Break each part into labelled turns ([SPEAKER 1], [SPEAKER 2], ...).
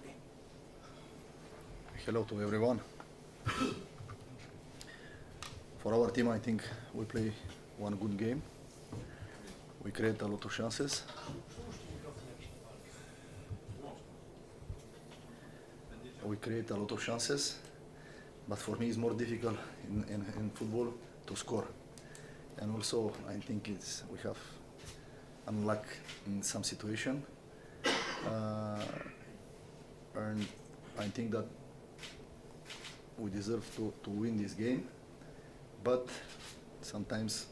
[SPEAKER 1] game.
[SPEAKER 2] Hello to everyone. For our team, I think we play one good game. We create a lot of chances. We create a lot of chances, but for me it's more difficult in, in, in football to score. And also, I think it's we have unluck in some situation. Uh, and I think that we deserve to, to win this game, but sometimes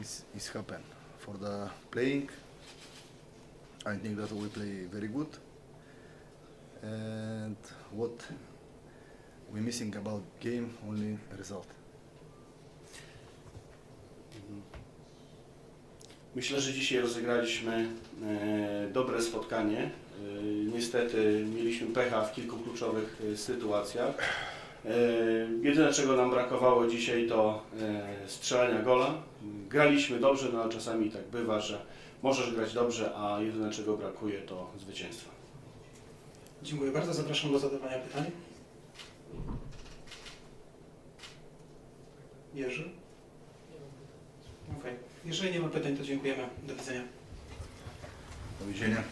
[SPEAKER 2] it's, it's happen. For the playing, I think that we play very good. And what we're missing about game only result.
[SPEAKER 3] Myślę, że dzisiaj rozegraliśmy e, dobre spotkanie. E, niestety mieliśmy pecha w kilku kluczowych e, sytuacjach. Jedyne czego nam brakowało dzisiaj to strzelania gola. Graliśmy dobrze, no ale czasami tak bywa, że możesz grać dobrze, a jedyne czego brakuje to zwycięstwo.
[SPEAKER 1] Dziękuję bardzo. Zapraszam do zadawania pytań. Jerzy? Jeżeli nie ma pytań, to dziękujemy. Do widzenia.
[SPEAKER 2] Do widzenia.